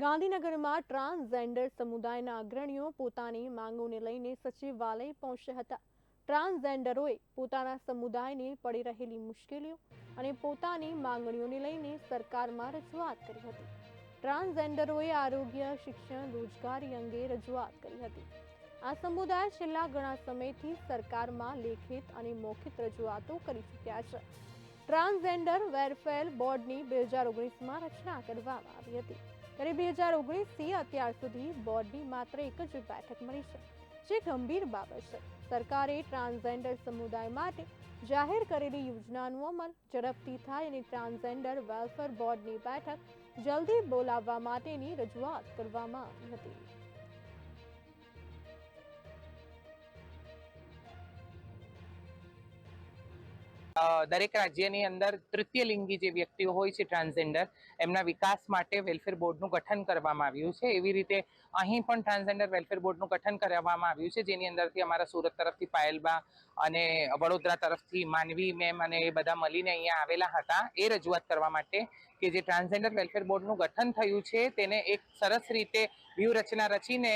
ગાંધીનગરમાં ટ્રાન્સજેન્ડર સમુદાયના અગ્રણીઓ પોતાની માંગોને લઈને સચિવાલય પહોંચ્યા હતા. ટ્રાન્સજેન્ડરોએ પોતાના સમુદાયને પડી રહેલી મુશ્કેલીઓ અને પોતાની માંગણીઓને લઈને સરકારમાં રજૂઆત કરી હતી. ટ્રાન્સજેન્ડરોએ આરોગ્ય, શિક્ષણ, રોજગારી અંગે રજૂઆત કરી હતી. આ સમુદાય છેલ્લા ઘણા સમયથી સરકારમાં લેખિત અને મૌખિક રજૂઆતો કરી ચૂક્યા છે. ટ્રાન્સજેન્ડર વેરફેર બોર્ડની બે હજાર ઓગણીસમાં રચના કરવામાં આવી હતી. ત્યારે બે હજાર ઓગણીસથી અત્યાર સુધી બોર્ડની માત્ર એક જ બેઠક મળી છે, જે ગંભીર બાબત છે. સરકારે ટ્રાન્સજેન્ડર સમુદાય માટે જાહેર કરેલી યોજનાનો અમલ ઝડપથી થાય અને ટ્રાન્સજેન્ડર વેલફેર બોર્ડની બેઠક જલ્દી બોલાવવા માટેની રજૂઆત કરવામાં આવી હતી. દરેક રાજ્યની અંદર તૃતીય લિંગી જે વ્યક્તિઓ હોય છે ટ્રાન્સજેન્ડર એમના વિકાસ માટે વેલફેર બોર્ડનું ગઠન કરવામાં આવ્યું છે. એવી રીતે અહીં પણ ટ્રાન્સજેન્ડર વેલફેર બોર્ડનું ગઠન કરવામાં આવ્યું છે, જેની અંદરથી અમારા સુરત તરફથી પાયલબા અને વડોદરા તરફથી માનવી મેમ અને એ બધા મળીને અહીંયા આવેલા હતા. એ રજૂઆત કરવા માટે કે જે ટ્રાન્સજેન્ડર વેલફેર બોર્ડનું ગઠન થયું છે, તેને એક સરસ રીતે વ્યૂહરચના રચીને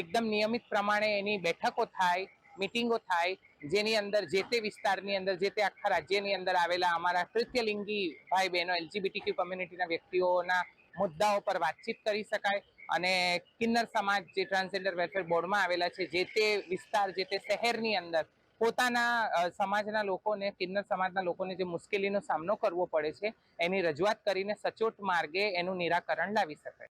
એકદમ નિયમિત પ્રમાણે એની બેઠકો થાય મિટિંગો થાય, જેની અંદર જે તે વિસ્તારની અંદર, જે તે આખા રાજ્યની અંદર આવેલા અમારા તૃતીયલિંગી ભાઈ બહેનો એલજીબીટીક્યુ કમ્યુનિટીના વ્યક્તિઓના મુદ્દાઓ પર વાતચીત કરી શકાય અને કિન્નર સમાજ, જે ટ્રાન્સજેન્ડર વેલફેર બોર્ડમાં આવેલા છે, જે તે વિસ્તાર, જે તે શહેરની અંદર પોતાના સમાજના લોકોને, કિન્નર સમાજના લોકોને જે મુશ્કેલીનો સામનો કરવો પડે છે, એની રજૂઆત કરીને સચોટ માર્ગે એનું નિરાકરણ લાવી શકાય.